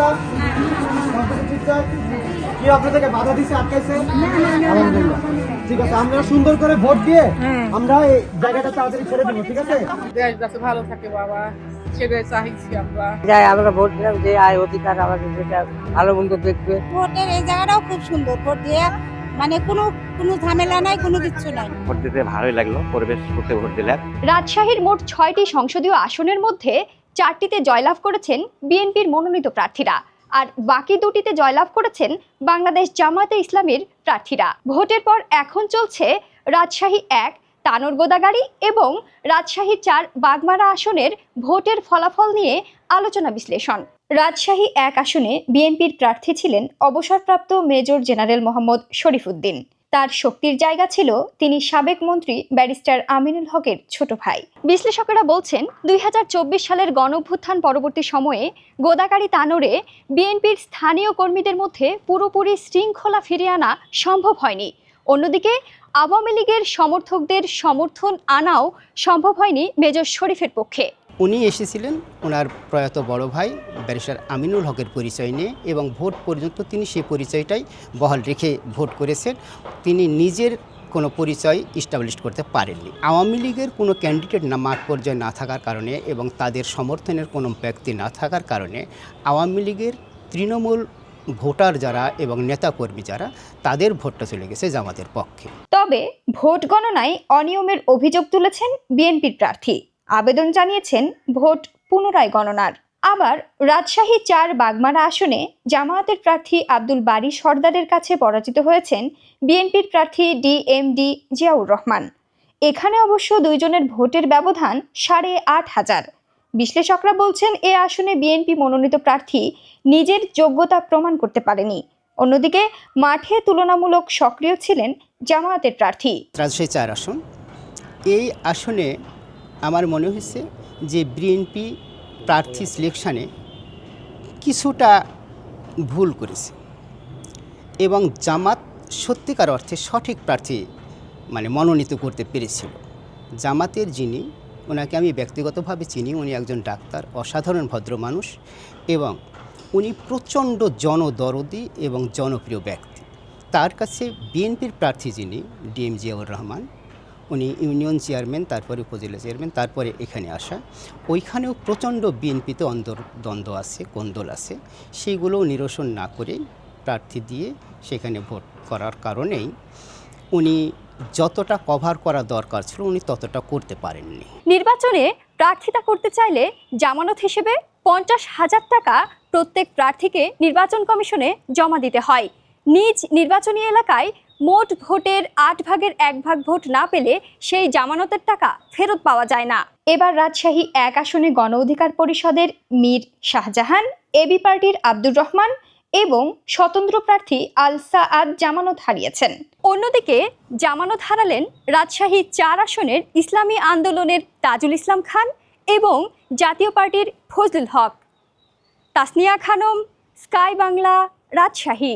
সমস্যা ঠিকঠাক? কি আপনাদেরকে বাধা দিছে আটকাইছে? আলহামদুলিল্লাহ। ঠিক আছে আমরা সুন্দর করে ভোট দিয়ে আমরা এই জায়গাটা তাড়াতাড়ি ছেড়ে দেবো ঠিক আছে? দেশ যাতে ভালো থাকে বাবা। সেটাই চাইছি আমরা। যাই আমরা ভোট দিলাম যে আয় অধিকার আমাদের যেটা ভালো মন্দ দেখবে। ভোটের এই জায়গাটাও খুব সুন্দর ভোট দিয়ে মানে কোনো কোনো ঝামেলা নাই কোনো কিছু নাই। ভোট দিতে ভালোই লাগল পরিবেশ করতে ভোট দিলে রাজশাহীর মোট ছয়টি সংসদীয় আসনের মধ্যে চারটিতে জয়লাভ করেছেন বিএনপির মনোনীত প্রার্থীরা। আর বাকি দুটিতে জয়লাভ করেছেন বাংলাদেশ জামায়াতে ইসলামীর প্রার্থীরা। ভোটের পর এখন চলছে রাজশাহী এক, তানোর গোদাগাড়ি এবং রাজশাহী চার বাগমারা আসনের ভোটের ফলাফল নিয়ে আলোচনা বিশ্লেষণ। রাজশাহী এক আসনে বিএনপির প্রার্থী ছিলেন অবসরপ্রাপ্ত মেজর জেনারেল মোহাম্মদ শরীফুদ্দিন। তার শক্তির জায়গা ছিল তিনি সাবেক মন্ত্রী ব্যারিস্টার আমিনুল হকের ছোট ভাই। বিশ্লেষকেরা বলছেন, দুই হাজার চব্বিশ সালের গণভ্যুত্থান পরবর্তী সময়ে গোদাগাড়ি তানোরে বিএনপির স্থানীয় কর্মীদের মধ্যে পুরোপুরি শৃঙ্খলা ফিরিয়ে আনা সম্ভব হয়নি। অন্যদিকে, আওয়ামী লীগের সমর্থকদের সমর্থন আনাও সম্ভব হয়নি মেজর শরীফের পক্ষে। উনি এসেছিলেন ওনার প্রয়াত বড় ভাই ব্যারিস্টার আমিনুল হকের পরিচয় নিয়ে এবং ভোট পর্যন্ত তিনি সেই পরিচয়টাই বহাল রেখে ভোট করেছেন। তিনি নিজের কোনো পরিচয় ইস্টাবলিশ করতে পারেননি। আওয়ামী লীগের কোনো ক্যান্ডিডেট না মাঠ পর্যায়ে না থাকার কারণে এবং তাদের সমর্থনের কোনো ব্যক্তি না থাকার কারণে আওয়ামী লীগের তৃণমূল ভোটার যারা এবং নেতাকর্মী যারা, তাদের ভোটটা চলে গেছে জামাতের পক্ষে। তবে ভোট গণনায় অনিয়মের অভিযোগ তুলেছেন বিএনপির প্রার্থী। আবেদন জানিয়েছেন ভোট পুনরায় গণনার। আবার রাজশাহী চার বাগমারা আসনে জামায়াতের প্রার্থী আব্দুল বারী সর্দারের কাছে পরাজিত হয়েছেন বিএনপির প্রার্থী ডিএমডি জিয়াউর রহমান। এখানে অবশ্য দুইজনের ভোটের ব্যবধান সাড়ে আট হাজার। বিশ্লেষকরা বলছেন, এ আসনে বিএনপি মনোনীত প্রার্থী নিজের যোগ্যতা প্রমাণ করতে পারেনি। অন্যদিকে, মাঠে তুলনামূলক সক্রিয় ছিলেন জামায়াতের প্রার্থী। রাজশাহী চার আসন। এই আসনে আমার মনে হয়েছে যে বিএনপি প্রার্থী সিলেকশানে কিছুটা ভুল করেছে এবং জামাত সত্যিকার অর্থে সঠিক প্রার্থী মানে মনোনীত করতে পেরেছিল। জামাতের যিনি, ওনাকে আমি ব্যক্তিগতভাবে চিনি, উনি একজন ডাক্তার, অসাধারণ ভদ্র মানুষ এবং উনি প্রচণ্ড জনদরদি এবং জনপ্রিয় ব্যক্তি। তার কাছে বিএনপির প্রার্থী যিনি ডিএম জিয়াউর রহমান উনি ইউনিয়ন চেয়ারম্যান, তারপরে উপজেলা চেয়ারম্যান, তারপরে এখানে আসা। ওইখানেও প্রচণ্ড বিএনপিতে অন্দর দ্বন্দ্ব আছে, কোন্দল আছে। সেইগুলোও নিরসন না করে প্রার্থী দিয়ে সেখানে ভোট করার কারণেই উনি যতটা কভার করা দরকার ছিল, উনি ততটা করতে পারেননি। নির্বাচনে প্রার্থিতা করতে চাইলে জামানত হিসেবে পঞ্চাশ হাজার টাকা প্রত্যেক প্রার্থীকে নির্বাচন কমিশনে জমা দিতে হয়। নিজ নির্বাচনী এলাকায় মোট ভোটের আট ভাগের এক ভাগ ভোট না পেলে সেই জামানতের টাকা ফেরত পাওয়া যায় না। এবার রাজশাহী এক আসনে গণ অধিকার পরিষদের মীর শাহজাহান এবি পার্টির আব্দুর রহমান এবং স্বতন্ত্র প্রার্থী আল সাআদ জামানত হারিয়েছেন। অন্যদিকে জামানত হারালেন রাজশাহী চার আসনের ইসলামী আন্দোলনের তাজুল ইসলাম খান এবং জাতীয় পার্টির ফজলুল হক। তাসনিয়া খানম, স্কাই বাংলা, রাজশাহী।